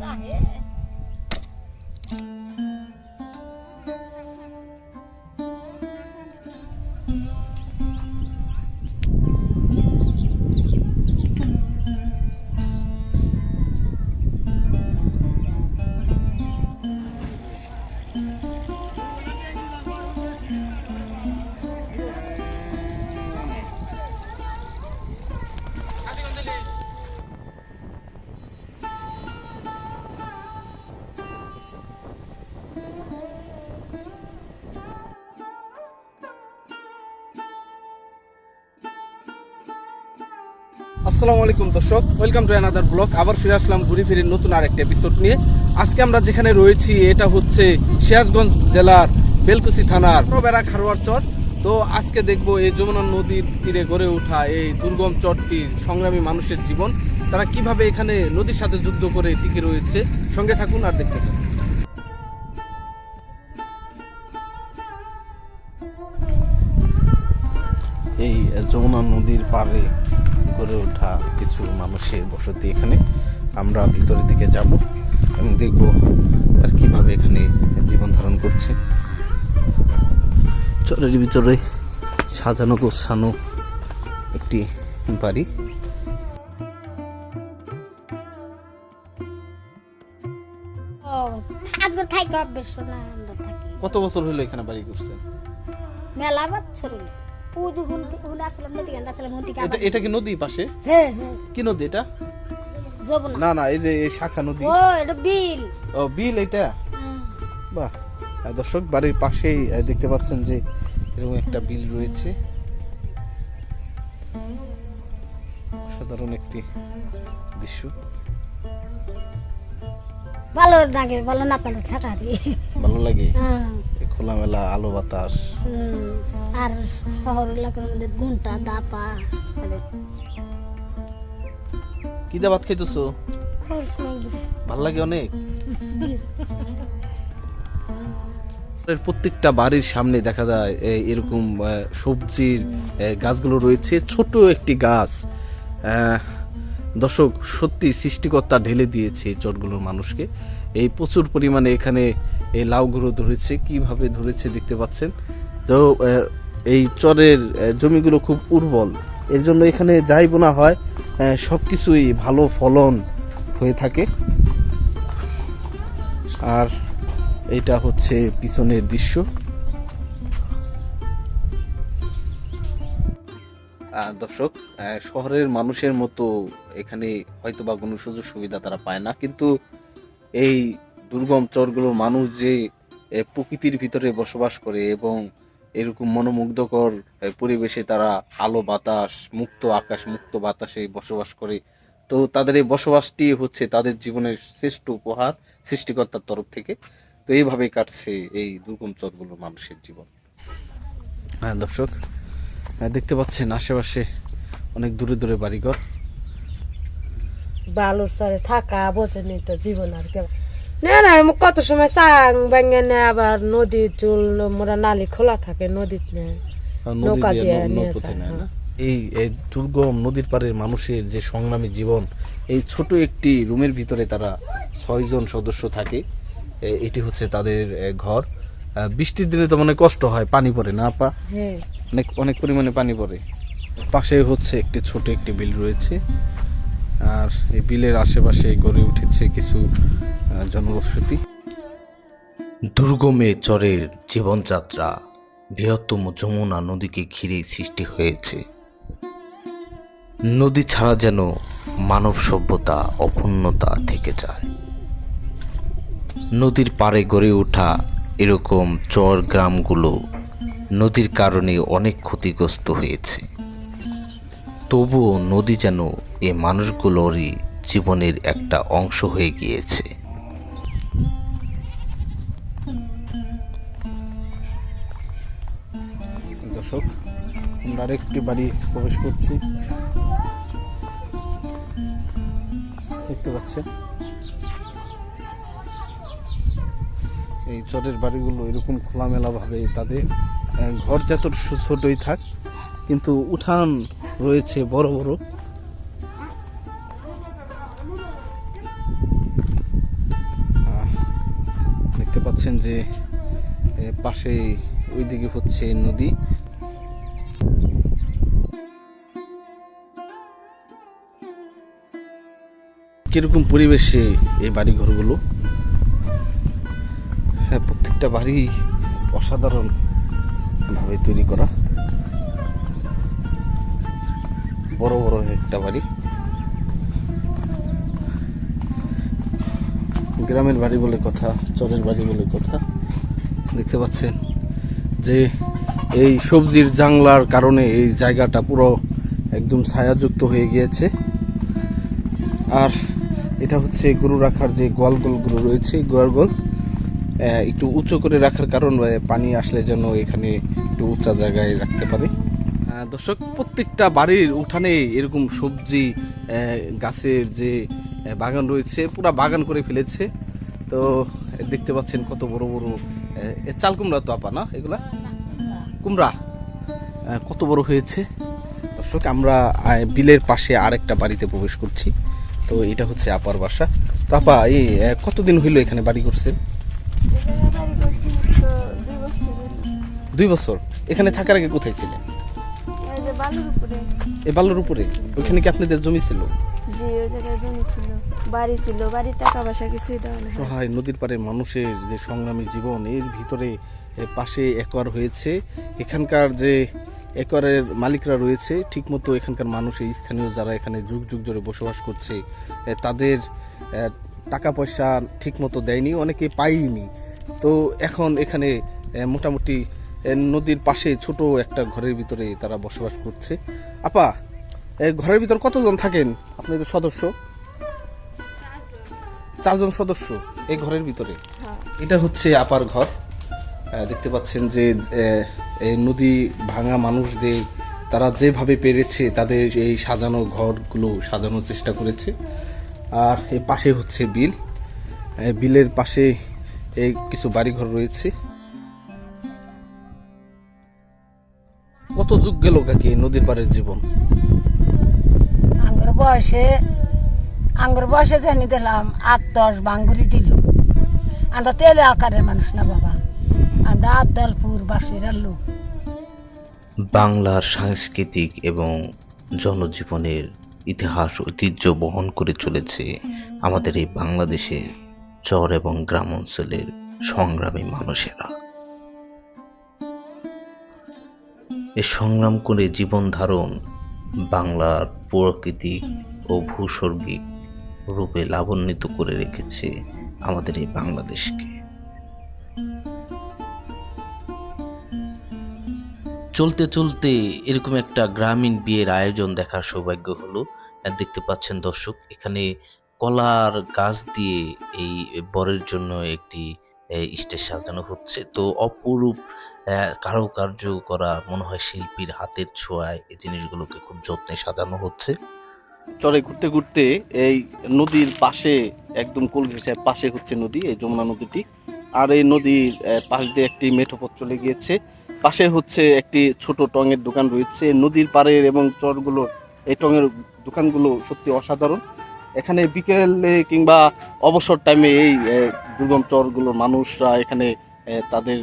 ได้ আসসালামু আলাইকুম, দর্শক। ওয়েলকাম টু অ্যানাদার ব্লগ আবার ফিরে আসলাম ঘুরে ফিরে নতুন আরেকটা এপিসোড নিয়ে। আজকে আমরা যেখানে রয়েছি, এটা হচ্ছে সিরাজগঞ্জ জেলার বেলকুচি থানার বেড়া খারোয়ার চর। তো আজকে দেখব এই যমুনা নদীর তীরে গড়ে ওঠা এই দুর্গম চরটির সংগ্রামী মানুষের জীবন। তারা কীভাবে এখানে নদীর সাথে যুদ্ধ করে টিকে রয়েছে? সঙ্গে থাকুন আর দেখতে থাকুন। এই যমুনা নদীর পাড়ে গড়ে ওঠা কিছু মানুষের বসতি এখানে। আমরা ভিতরের দিকে যাব এবং দেখব তার কীভাবে এখানে জীবন ধারণ করছে। চরের ভিতরে সাজানো গোছানো একটি বাড়ি। কত বছর হলো এখানে বাড়ি করছে মেলা বছর হলো। পুজো হুন হুন আসলাম নদী এটা এটা কি নদী পাশে? হ্যাঁ হ্যাঁ। কি নদী এটা? যমুনা। না না এই যে এই শাখা নদী। ও এটা বিল। ও বিল এটা বাহ। দর্শক বাড়ির পাশেই দেখতে পাচ্ছেন যে এরকম একটা বিল রয়েছে। সাধারণ একটি দৃশ্য। ভালো লাগে ভালো না পারে থাকা ভালো লাগে? হ্যাঁ। খোলামেলা আলো বাতাস। আর শহর এলাকার মধ্যে ঘুমটা দাপা মানে কি দা ভাত খাইতেছো? ভালো লাগে অনেক? প্রত্যেকটা বাড়ির সামনে দেখা যায় এরকম সবজির গাছগুলো রয়েছে ছোট একটি গাছ। আহ, দর্শক সত্যি সৃষ্টিকর্তা ঢেলে দিয়েছে চটগুলোর মানুষকে। এই প্রচুর পরিমাণে এখানে এই লাউগুলো ধরেছে কীভাবে ধরেছে দেখতে পাচ্ছেন? তো এই চরের জমিগুলো খুব উর্বর। এর জন্য এখানে যাই বোনা হয় সব কিছুই ভালো ফলন হয়ে থাকে। আর এটা হচ্ছে পিছনের দৃশ্য। দর্শক শহরের মানুষের মতো এখানে হয়তো বা কোনো সুযোগ সুবিধা তারা পায় না কিন্তু এই দুর্গম চরগুলোর মানুষ যে প্রকৃতির ভিতরে বসবাস করে এবং এরকম মনোমুগ্ধকর পরিবেশে তারা আলো বাতাস মুক্ত আকাশ মুক্ত বাতাসে বসবাস করে তো তাদের এই বসবাসটি হচ্ছে তাদের জীবনের শ্রেষ্ঠ উপহার সৃষ্টিকর্তার তরফ থেকে। তো এইভাবেই কাটছে এই দুর্গম চরগুলোর মানুষের জীবন। হ্যাঁ দর্শক হ্যাঁ, দেখতে পাচ্ছেন আশেপাশে অনেক দূরে দূরে বাড়িঘর। বালুর সারে থাকা বোঝেনি তো জীবন আর কেমন। না না কত সময় চাং ব্যাঙ্গে নে আবার নদীর চুল মোরা নালি খোলা থাকে নদীত নে নৌকা দিয়ে নিয়ে না। হ্যাঁ। এই এই দুর্গম নদীর পাড়ের মানুষের যে সংগ্রামী জীবন এই ছোট একটি রুমের ভিতরে তারা ছয়জন সদস্য থাকে। এটি হচ্ছে তাদের ঘর। বৃষ্টির দিনে তো মনে কষ্ট হয় পানি পড়ে না আপা? হ্যাঁ। অনেক অনেক পরিমাণে পানি পড়ে। পাশে হচ্ছে একটি ছোট একটি বিল রয়েছে। আর এই বিলের আশেপাশে গড়ে উঠেছে কিছু জনবসতি দুর্গমে চরের জীবনযাত্রা, বৃহত্তম যমুনা নদীকে ঘিরেই সৃষ্টি হয়েছে। নদী ছাড়া যেন মানব সভ্যতা অক্ষুণ্ণতা থেকে যায়। নদীর পাড়ে গড়ে ওঠা এরকম চর গ্রামগুলো নদীর কারণে অনেক ক্ষতিগ্রস্ত হয়েছে। তবুও নদী যেন এ মানুষগুলোরই জীবনের একটা অংশ হয়ে গিয়েছে। দর্শক, আমরা আরেকটি বাড়ি প্রবেশ করছি। দেখতে পাচ্ছেন? এই চরের বাড়িগুলো এরকম খোলামেলাভাবে তাদের ঘর যত ছোটই থাক, কিন্তু উঠান রয়েছে বড় বড়। পাশে ওইদিকে হচ্ছে নদী। কীরকম পরিবেশে এই বাড়ি ঘরগুলো হ্যাঁ প্রত্যেকটা বাড়ি অসাধারণ ভাবে তৈরি করা। বড় বড় একটা বাড়ি। গ্রামের বাড়ি বলে কথা, চরের বাড়ি বলে কথা। দেখতে পাচ্ছেন যে এই সবজির জাংলার কারণে এই জায়গাটা পুরো একদম ছায়াযুক্ত হয়ে গিয়েছে। আর এটা হচ্ছে গরু রাখার যে গোয়ালগুলো রয়েছে গোয়ালগোল একটু উঁচু করে রাখার কারণ পানি আসলে যেন এখানে একটু উঁচা জায়গায় রাখতে পারে। দর্শক, প্রত্যেকটা বাড়ির উঠানে এরকম সবজি গাছের যে বাগান রয়েছে, পুরা বাগান করে ফেলেছে। তো দেখতে পাচ্ছেন কত বড় বড় চাল কুমড়া তো আপা না? এগুলা? কুমড়া। কত বড় হয়েছে? দর্শক আমরা বিলের পাশে আরেকটা বাড়িতে প্রবেশ করছি। তো এটা হচ্ছে আপার বাসা। তো আপা এই কতদিন হইল এখানে বাড়ি করছেন? দুই বছর। এখানে থাকার আগে কোথায় ছিলেন? এই বালুর উপরে। ওইখানে কি আপনাদের জমি ছিল? যে ওই জায়গায় জমি ছিল। বাড়ি ছিল বাড়ির টাকা পয়সা কিছুই দেওয়া সহায় নদীর পারে মানুষের যে সংগ্রামী জীবন, এর ভিতরে পাশে একর হয়েছে। এখানকার যে একরের মালিকরা রয়েছে, ঠিকমতো এখানকার মানুষের, স্থানীয় যারা এখানে যুগ যুগ ধরে বসবাস করছে তাদের টাকা পয়সা ঠিকমতো দেয়নি, অনেকে পায়নি। তো এখন এখানে মোটামুটি নদীর পাশে ছোট একটা ঘরের ভিতরে তারা বসবাস করছে। আপা ঘরের ভিতর কতজন থাকেন? আপনাদের সদস্য। চারজন সদস্য এই ঘরের ভিতরে। হ্যাঁ। এটা হচ্ছে আপার ঘর। দেখতে পাচ্ছেন যে এই নদী ভাঙা মানুষদের তারা যেভাবে পেরেছে তাদের এই সাজানো ঘরগুলো সাজানোর চেষ্টা করেছে। আর এই পাশে হচ্ছে বিল। বিলের পাশে এই কিছু বাড়িঘর রয়েছে। কত যুগ গেল কাকি নদীর পাড়ের জীবন? বয়সে আঙ্গুর বয়সে জানি দিলাম, আট দশ বাঙ্গুরি দিল। আমরা তেলে আকারের মানুষ না বাবা। আমরা আবদালপুর বাসিরার লোক বাংলার সাংস্কৃতিক এবং জনজীবনের ইতিহাস ঐতিহ্য বহন করে চলেছে আমাদের এই বাংলাদেশের চর এবং গ্রাম অঞ্চলের সংগ্রামী মানুষেরা। এই সংগ্রাম করে জীবন ধারণ বাংলার প্রাকৃতিক ও ভূস্বর্গিক রূপে লাভান্বিত করে রেখেছে আমাদের এই বাংলাদেশকে। চলতে চলতে এরকম একটা গ্রামীণ বিয়ের আয়োজন দেখার সৌভাগ্য হলো। দেখতে পাচ্ছেন দর্শক, এখানে কলার গাছ দিয়ে এই বরের জন্য একটি স্টেজ সাজানো হচ্ছে। তো অপরূপ কারুকার্য করা মনে হয় শিল্পীর হাতের ছোঁয়ায় এই জিনিসগুলোকে খুব যত্নে সাজানো হচ্ছে। চরে ঘুরতে ঘুরতে এই নদীর পাশে, একদম কোল ঘেঁষায় পাশে হচ্ছে নদী, এই যমুনা নদীটি। আর এই নদীর পাশ দিয়ে একটি মেঠো পথ চলে গিয়েছে। পাশে হচ্ছে একটি ছোট টঙের দোকান রয়েছে। নদীর পাড়ের এবং চরগুলো, এই টঙের দোকানগুলো সত্যি অসাধারণ। এখানে বিকেলে কিংবা অবসর টাইমে এই দুর্গম চরগুলোর মানুষরা এখানে তাদের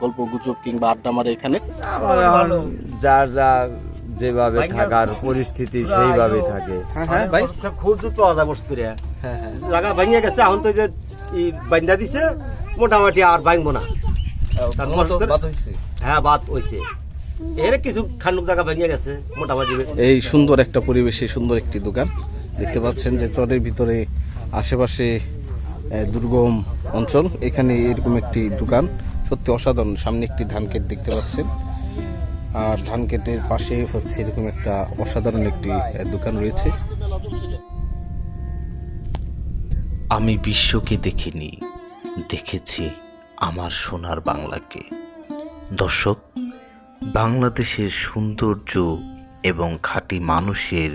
গল্প গুজব কিংবা আড্ডা মারে এখন। যার যা যেভাবে থাকার পরিস্থিতি সেইভাবে থাকে। হ্যাঁ হ্যাঁ ভাই। খুব জুত পাওয়া যায় বসত করে। হ্যাঁ হ্যাঁ। লাগা ভাঙিয়ে গেছে এখন তো যে বান্ধা দিছে মোটামুটি আর ভাঙবো না। হ্যাঁ বাদ হইছে। এর কিছু খান্ডুক জায়গা ভেঙে গেছে মোটামুটি। এই সুন্দর একটা পরিবেশে সুন্দর একটি দোকান। দেখতে পাচ্ছেন যে চরের ভিতরে আশেপাশে দুর্গম অঞ্চল। এখানে এরকম একটি দোকান। সত্যি অসাধারণ সামনে একটি ধান ক্ষেত দেখতে পাচ্ছেন। আর ধান ক্ষেতের পাশে হচ্ছে এরকম একটা অসাধারণ একটি দোকান রয়েছে। আমি বিশ্বকে দেখিনি, দেখেছি আমার সোনার বাংলাকে। দর্শক, বাংলাদেশের সৌন্দর্য এবং খাঁটি মানুষের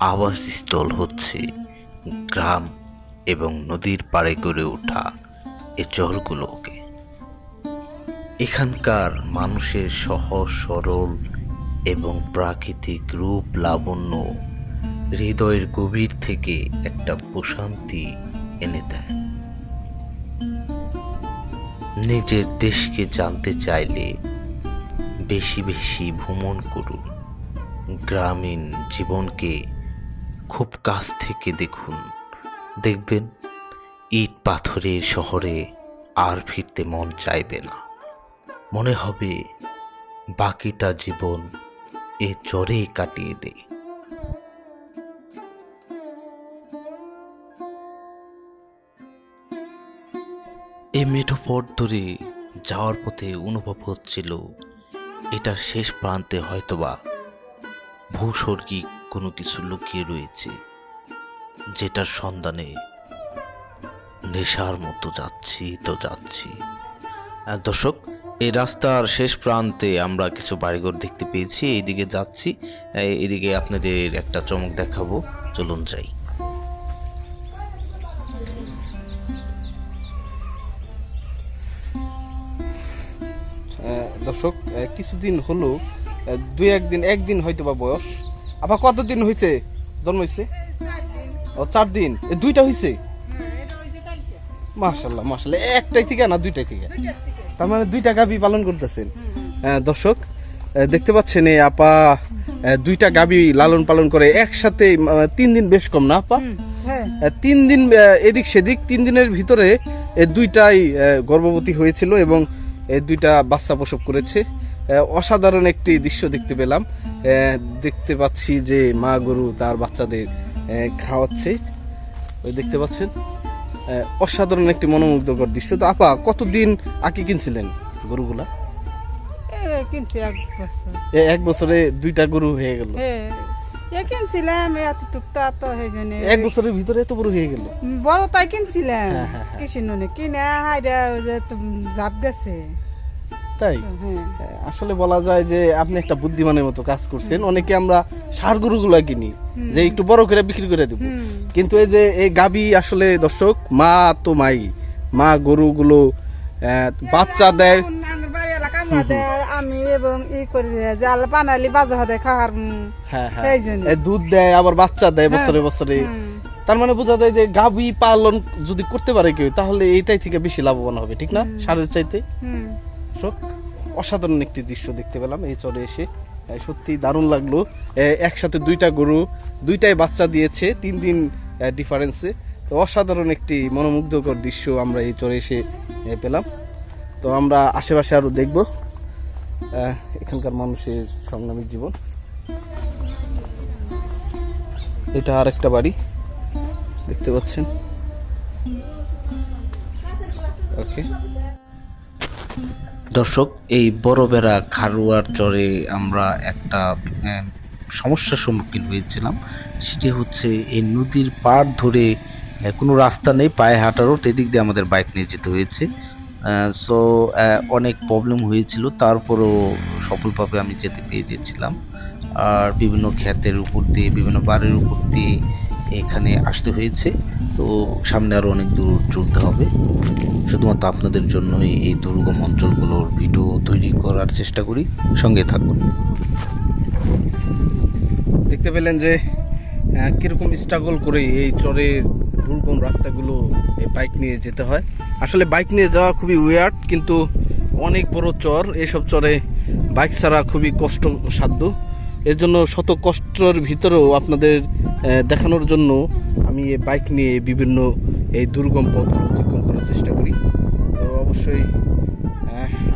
আবাসস্থল হচ্ছে গ্রাম এবং নদীর পাড়ে গড়ে ওঠা এ চরগুলোকে এখানকার মানুষের সহজ সরল এবং প্রাকৃতিক রূপ লাবণ্য হৃদয়ের গভীর থেকে একটা প্রশান্তি এনে দেয়। নিজের দেশকে জানতে চাইলে বেশি বেশি ভ্রমণ করুন। গ্রামীণ জীবনকে খুব কাছ থেকে দেখুন। দেখবেন, ইট পাথরের শহরে আর ফিরতে মন চাইবে না। মনে হবে বাকিটা জীবন এ চরে কাটিয়ে দেয় এই মেঠো পথ ধরে যাওয়ার পথে অনুভব হচ্ছিল, এটার শেষ প্রান্তে হয়তোবা ভূস্বর্গিক কোনো কিছু লুকিয়ে রয়েছে, যেটার সন্ধানে নেশার মতো যাচ্ছি তো যাচ্ছি। দর্শক এই রাস্তার শেষ প্রান্তে আমরা কিছু বাড়িঘর দেখতে পেয়েছি। এইদিকে যাচ্ছি। এইদিকে আপনাদের একটা চমক দেখাবো। চলুন যাই। দর্শক কিছুদিন হলো দুই একদিন একদিন হয়তো বা বয়স। আবার কতদিন হয়েছে জন্ম হয়েছে ও, চার দিন। দুইটা হয়েছে মাশাল্লাহ মাশাল্লাহ। একটাই থেকে না দুইটাই থেকে তার মানে দুইটা গাবি পালন করতেছেন। আহ, দর্শক দেখতে পাচ্ছেন এই আপা দুইটা গাবি লালন পালন করে একসাথে তিন দিন বেশ কম না আপা? হ্যাঁ। তিন দিন এদিক সেদিক তিন দিনের ভিতরে দুইটাই গর্ভবতী হয়েছিল এবং দুইটা বাচ্চা প্রসব করেছে। অসাধারণ একটি দৃশ্য দেখতে পেলাম। আহ, দেখতে পাচ্ছি যে মা গরু তার বাচ্চাদের খাওয়াচ্ছে। ওই দেখতে পাচ্ছেন? অসাধারণ একটি মনোমুগ্ধকর দৃশ্য। তো আপা কতদিন আঁকি কিনছিলেন গরুগুলা? কিনছি এক বছর। এক বছরে দুইটা গরু হয়ে গেল। হ্যাঁ এ কিনছিলাম এতটুক তো এত হয়ে জানে এক বছরের ভিতরে এত বড় হয়ে গেল। বড় তাই কিনছিলাম। কৃষ্ণ হ্যাঁ, হ্যাঁ। কিছু নে কিনে যে জাপ গেছে। তাই? হ্যাঁ আসলে বলা যায় যে আপনি একটা বুদ্ধিমানের মতো কাজ করছেন। অনেকে আমরা সার গরুগুলো কিনি যে একটু বড় করে বিক্রি করে দেবো। কিন্তু এই যে এই গাবি আসলে দর্শক মা তো মাই। মা গরুগুলো বাচ্চা দেয়। আমার বাড়ি এলাকা আমাদের আমি এবং ই করে যে আল্লাহ বাজা হতে খাওয়ার হ্যাঁ হ্যাঁ। দুধ দেয় আবার বাচ্চা দেয় বছরে বছরে। তার মানে বোঝা যায় যে গাবি পালন যদি করতে পারে কেউ তাহলে এইটাই থেকে বেশি লাভবান হবে ঠিক না? সারের চাইতে? দর্শক, অসাধারণ একটি দৃশ্য দেখতে পেলাম এই চরে এসে। সত্যি দারুণ লাগল। একসাথে দুইটা গরু, দুইটাই বাচ্চা দিয়েছে, তিন দিন ডিফারেন্সে তো অসাধারণ একটি মনোমুগ্ধকর দৃশ্য আমরা এই চরে এসে পেলাম। তো আমরা আশেপাশে আরও দেখব এখানকার মানুষের সংগ্রামী জীবন। এটা আর একটা বাড়ি, দেখতে পাচ্ছেন? ওকে। দর্শক, এই বড় বেড়া খারুয়ার চরে আমরা একটা সমস্যার সম্মুখীন হয়েছিলাম। সেটি হচ্ছে এই নদীর পাড় ধরে কোনো রাস্তা নেই, পায়ে হাঁটারও এদিক দিয়ে আমাদের বাইক নিয়ে যেতে হয়েছে। সো অনেক প্রবলেম হয়েছিল, তারপরও সফলভাবে আমি যেতে পেরেছিলাম। আর বিভিন্ন ক্ষেতের উপর দিয়ে, বিভিন্ন বাড়ির উপর দিয়ে এখানে আসতে হয়েছে। তো সামনে আরও অনেক দূর চলতে হবে। শুধুমাত্র আপনাদের জন্যই এই দুর্গম অঞ্চলগুলোর ভিডিও তৈরি করার চেষ্টা করি। সঙ্গে থাকুন। দেখতে পেলেন যে কীরকম স্ট্রাগল করে এই চরের দুর্গম রাস্তাগুলো বাইক নিয়ে যেতে হয়। আসলে বাইক নিয়ে যাওয়া খুবই উইয়ার্ড কিন্তু অনেক বড় চর। এইসব চরে বাইক ছাড়া খুবই কষ্টসাধ্য। এর জন্য শত কষ্টর ভিতরেও আপনাদের দেখানোর জন্য আমি এই বাইক নিয়ে বিভিন্ন এই দুর্গম পথগুলো অতিক্রম করার চেষ্টা করি। তো অবশ্যই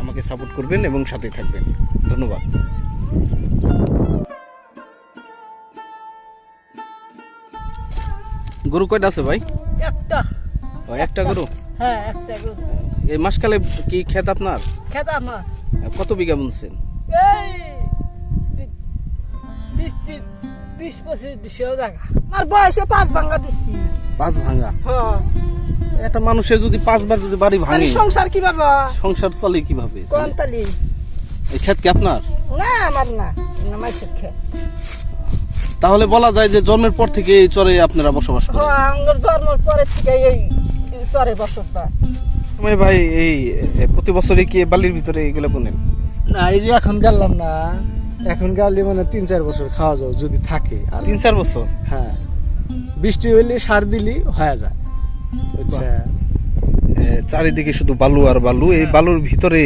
আমাকে সাপোর্ট করবেন এবং সাথে থাকবেন। ধন্যবাদ। গরু কয়টা আছে ভাই? একটা। ও, একটা গরু? হ্যাঁ একটা গরু। এই মাসকালে কি ক্ষেত আপনার? খেত আমার। কত বিঘা বুনছেন? এই! বিশ তিন- বিশ পঁচিশ দিশেও জায়গা। আমার বয়সে পাঁচ ভাঙা দিচ্ছি পাঁচ ভাঙা? হ্যাঁ। একটা মানুষের যদি পাঁচবার যদি বাড়ি ভাঙে তাহলে সংসার কি বাবা সংসার চলে কীভাবে? কোন তালি? এই ক্ষেত কি আপনার? না আমার না। মাইসের খেত তাহলে বলা যায় যে জন্মের পর থেকে এই চরে আপনারা বসবাস করেন। হ্যাঁ জন্মের পরে থেকে এই চরে বসত বা আমি ভাই এই প্রতি বছরে কি বালির ভিতরে এগুলো বোনেন? না এই যে এখন গেলাম না। এখন গেলে মানে তিন চার বছর খাওয়া যাও যদি থাকে আর তিন চার বছর? হ্যাঁ। বৃষ্টি হইলে সার দিলি হয়ে যায়। বুঝছে এ, চারিদিকে শুধু বালু আর বালু। এই বালুর ভিতরে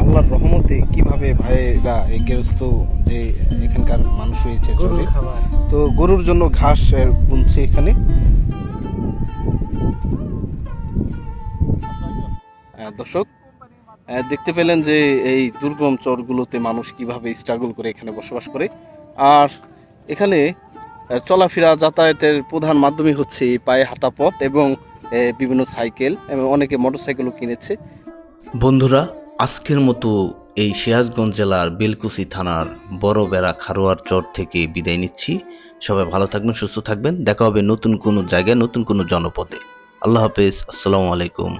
আল্লাহর রহমতে কীভাবে ভাইরা এই গেরস্ত যে এখানকার মানুষ হয়েছে খাবার। তো গরুর জন্য ঘাস বুনছে এখানে। দর্শক দেখতে পেলেন যে এই দুর্গম চরগুলোতে মানুষ কীভাবে স্ট্রাগল করে এখানে বসবাস করে। আর এখানে চলাফেরা যাতায়াতের প্রধান মাধ্যমই হচ্ছে পায়ে হাঁটা পথ এবং বিভিন্ন সাইকেল এবং অনেকে মোটরসাইকেলও কিনেছে। বন্ধুরা, আজকের মতো এই সিরাজগঞ্জ জেলার বেলকুসি থানার বড় বেড়া খারোয়ার চর থেকে বিদায় নিচ্ছি। সবাই ভালো থাকবেন, সুস্থ থাকবেন। দেখা হবে নতুন কোনো জায়গায়, নতুন কোনো জনপদে। আল্লাহ হাফেজ। আসসালামু আলাইকুম।